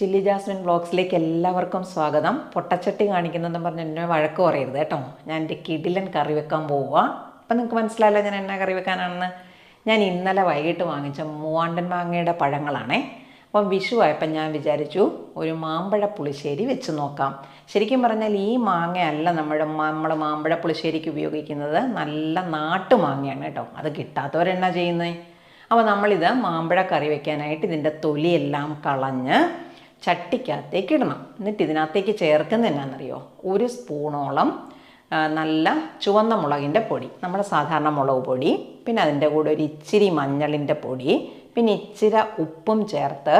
Chilli Jasmine ബ്ലോഗ്സിലേക്ക് എല്ലാവർക്കും സ്വാഗതം. പൊട്ടച്ചട്ടി കാണിക്കുന്നതെന്ന് പറഞ്ഞ് എന്നെ വഴക്ക് പറയരുത് കേട്ടോ. ഞാൻ എന്റെ കിടിലൻ കറി വെക്കാൻ പോവുക അപ്പം നിങ്ങൾക്ക് മനസ്സിലായല്ലോ ഞാൻ എന്നാ കറി വെക്കാനാണെന്ന്. ഞാൻ ഇന്നലെ വൈകിട്ട് വാങ്ങിച്ച മൂവാണ്ടൻ മാങ്ങയുടെ പഴങ്ങളാണേ. അപ്പം വിഷു ആയപ്പം ഞാൻ വിചാരിച്ചു ഒരു മാമ്പഴ പുളിശ്ശേരി വെച്ച് നോക്കാം. ശരിക്കും പറഞ്ഞാൽ ഈ മാങ്ങയല്ല നമ്മുടെ നമ്മൾ മാമ്പഴ പുളിശ്ശേരിക്ക് ഉപയോഗിക്കുന്നത്. നല്ല നാട്ടു മാങ്ങയാണ് കേട്ടോ. അത് കിട്ടാത്തവരെന്നാ ചെയ്യുന്നത് അപ്പോൾ നമ്മളിത് മാമ്പഴ കറി വെക്കാനായിട്ട് ഇതിന്റെ തൊലിയെല്ലാം കളഞ്ഞ് ചട്ടിക്കകത്തേക്ക് ഇടണം എന്നിട്ട് ഇതിനകത്തേക്ക് ചേർക്കുന്ന എന്നാണെന്നറിയോ ഒരു സ്പൂണോളം നല്ല ചുവന്ന മുളകിന്റെ പൊടി. നമ്മുടെ സാധാരണ മുളക് പൊടി പിന്നെ അതിന്റെ കൂടെ ഒരു ഇച്ചിരി മഞ്ഞളിന്റെ പൊടി പിന്നെ ഇച്ചിരി ഉപ്പും ചേർത്ത്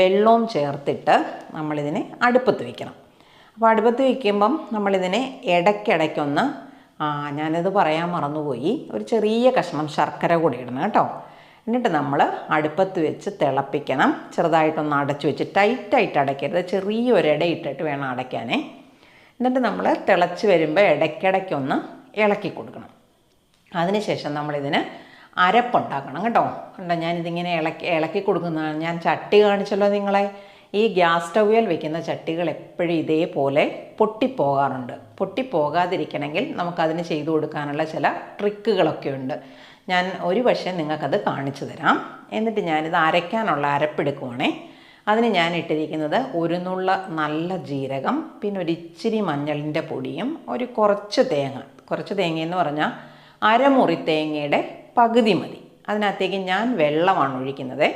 വെള്ളവും ചേർത്തിട്ട് നമ്മളിതിനെ അടുപ്പത്ത് വയ്ക്കണം അപ്പോൾ അടുപ്പത്ത് വയ്ക്കുമ്പം നമ്മളിതിനെ ഇടയ്ക്കിടയ്ക്കൊന്ന് ആ ഞാനത് പറയാൻ മറന്നുപോയി. ഒരു ചെറിയ കഷ്ണം ശർക്കര കൂടി ഇടണം കേട്ടോ. എന്നിട്ട് നമ്മൾ അടുപ്പത്ത് വെച്ച് തിളപ്പിക്കണം. ചെറുതായിട്ടൊന്ന് അടച്ചു വെച്ച് ടൈറ്റായിട്ട് അടയ്ക്കരുത്. ചെറിയൊരിട ഇട ഇട്ടിട്ട് വേണം അടയ്ക്കാനേ. എന്നിട്ട് നമ്മൾ തിളച്ച് വരുമ്പോൾ ഇടയ്ക്കിടയ്ക്കൊന്ന് ഇളക്കി കൊടുക്കണം. അതിനുശേഷം നമ്മളിതിന് അരപ്പുണ്ടാക്കണം കേട്ടോ. കണ്ടോ ഞാനിതിങ്ങനെ ഇളക്കി ഇളക്കി കൊടുക്കുന്നതാണ്. ഞാൻ ചട്ടി കാണിച്ചല്ലോ നിങ്ങളെ. ഈ ഗ്യാസ് സ്റ്റൗവിൽ വെക്കുന്ന ചട്ടികൾ എപ്പോഴും ഇതേപോലെ പൊട്ടിപ്പോകാറുണ്ട്. പൊട്ടിപ്പോകാതിരിക്കണമെങ്കിൽ നമുക്കതിന് ചെയ്തു കൊടുക്കാനുള്ള ചില ട്രിക്കുകളൊക്കെ ഉണ്ട്. ഞാൻ ഒരു പക്ഷേ നിങ്ങൾക്കത് കാണിച്ചു തരാം. എന്നിട്ട് ഞാനിത് അരയ്ക്കാനുള്ള അരപ്പെടുക്കുവാണേ. അതിന് ഞാൻ ഇട്ടിരിക്കുന്നത് ഒരു നുള്ള നല്ല ജീരകം പിന്നെ ഒരു ഇച്ചിരി മഞ്ഞളിന്റെ പൊടിയും ഒരു കുറച്ച് തേങ്ങ. കുറച്ച് തേങ്ങയെന്ന് പറഞ്ഞാൽ അരമുറി തേങ്ങയുടെ പകുതി മതി. അതിനകത്തേക്ക് ഞാൻ വെള്ളമാണ് ഒഴിക്കുന്നത്.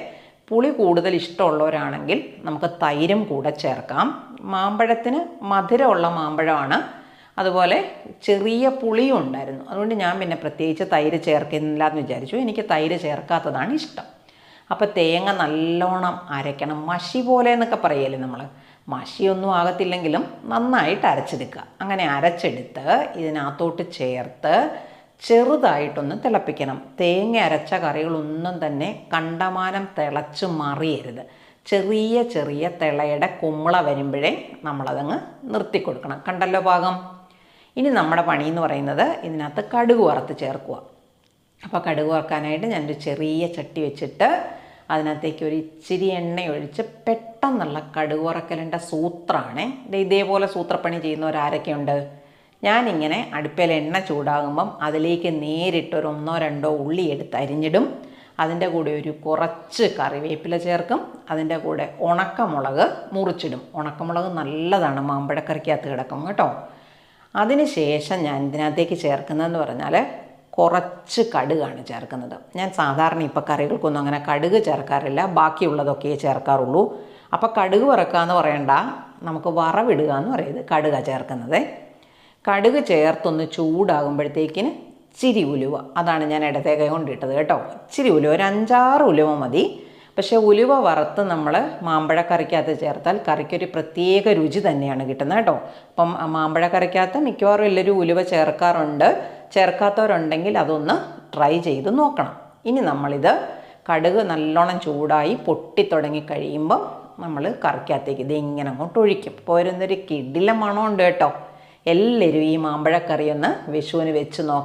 പുളി കൂടുതൽ ഇഷ്ടമുള്ളവരാണെങ്കിൽ നമുക്ക് തൈരും കൂടെ ചേർക്കാം. മാമ്പഴത്തിന് മധുരമുള്ള മാമ്പഴമാണ്. അതുപോലെ ചെറിയ പുളിയും ഉണ്ടായിരുന്നു. അതുകൊണ്ട് ഞാൻ പിന്നെ പ്രത്യേകിച്ച് തൈര് ചേർക്കുന്നില്ല എന്ന് വിചാരിച്ചു. എനിക്ക് തൈര് ചേർക്കാത്തതാണ് ഇഷ്ടം. അപ്പോൾ തേങ്ങ നല്ലോണം അരയ്ക്കണം. മഷി പോലെ എന്നൊക്കെ പറയല്ലേ നമ്മൾ മഷിയൊന്നും ആകത്തില്ലെങ്കിലും നന്നായിട്ട് അരച്ചെടുക്കുക. അങ്ങനെ അരച്ചെടുത്ത് ഇതിനകത്തോട്ട് ചേർത്ത് ചെറുതായിട്ടൊന്ന് തിളപ്പിക്കണം. തേങ്ങ അരച്ച കറികളൊന്നും തന്നെ കണ്ടമാനം തിളച്ച് മറിയരുത്. ചെറിയ ചെറിയ തിളയുടെ കുമ്പള വരുമ്പോഴേ നമ്മളതങ്ങ് നിർത്തി കൊടുക്കണം കണ്ടല്ലോ പാകം? ഇനി നമ്മുടെ പണി എന്ന് പറയുന്നത് ഇതിനകത്ത് കടുക് വറുത്ത് ചേർക്കുക. അപ്പോൾ കടുക് വറുക്കാനായിട്ട് ഞാനൊരു ചെറിയ ചട്ടി വെച്ചിട്ട് അതിനകത്തേക്ക് ഒരു ഇച്ചിരി എണ്ണ ഒഴിച്ച് പെട്ടെന്നുള്ള കടുക് വറക്കലിന്റെ സൂത്രമാണ് ഇതേപോലെ സൂത്രപ്പണി ചെയ്യുന്നവരാരൊക്കെയുണ്ട് ഞാനിങ്ങനെ അടുപ്പിൽ എണ്ണ ചൂടാകുമ്പം അതിലേക്ക് നേരിട്ട് ഒരു ഒന്നോ രണ്ടോ ഉള്ളി എടുത്ത് അരിഞ്ഞിടും. അതിന്റെ കൂടെ ഒരു കുറച്ച് കറിവേപ്പില ചേർക്കും. അതിന്റെ കൂടെ ഉണക്കമുളക് മുറിച്ചിടും. ഉണക്കമുളക് നല്ലതാണ് മാമ്പഴക്കറിക്കകത്ത് കിടക്കും കേട്ടോ. അതിന് ശേഷം ഞാൻ ഇതിനകത്തേക്ക് ചേർക്കുന്നതെന്ന് പറഞ്ഞാൽ കുറച്ച് കടുകാണ് ചേർക്കുന്നത്. ഞാൻ സാധാരണ ഇപ്പോൾ കറികൾക്കൊന്നും അങ്ങനെ കടുക് ചേർക്കാറില്ല. ബാക്കിയുള്ളതൊക്കെ ചേർക്കാറുള്ളൂ. അപ്പോൾ കടുക് വറക്കുക എന്ന് പറയണ്ട. നമുക്ക് വറവിടുക എന്ന് പറയുന്നത് കടുക ചേർക്കുന്നത്. കടുക് ചേർത്തൊന്ന് ചൂടാകുമ്പോഴത്തേക്കിന് ഇച്ചിരി ഉലുവ. അതാണ് ഞാൻ ഇടത്തെ കൈ കൊണ്ടിട്ടത് കേട്ടോ. ഇച്ചിരി ഉലുവ. ഒരു അഞ്ചാറ് ഉലുവ മതി. പക്ഷേ ഉലുവ വറുത്ത് നമ്മൾ മാമ്പഴക്കറിക്കകത്ത് ചേർത്താൽ കറിക്കൊരു പ്രത്യേക രുചി തന്നെയാണ് കിട്ടുന്നത് കേട്ടോ. അപ്പം മാമ്പഴക്കറിക്കകത്ത് മിക്കവാറും എല്ലാവരും ഉലുവ ചേർക്കാറുണ്ട്. ചേർക്കാത്തവരുണ്ടെങ്കിൽ അതൊന്ന് ട്രൈ ചെയ്ത് നോക്കണം. ഇനി നമ്മളിത് കടുക് നല്ലോണം ചൂടായി പൊട്ടിത്തുടങ്ങി കഴിയുമ്പം നമ്മൾ കറിക്കകത്തേക്ക് ഇത് ഇങ്ങനെ അങ്ങോട്ട് ഒഴിക്കും. പോരുന്നൊരു കിടില മണമുണ്ട് കേട്ടോ. എല്ലാവരും ഈ മാമ്പഴക്കറിയൊന്ന് വിഷുവിന് വെച്ച് നോക്കാം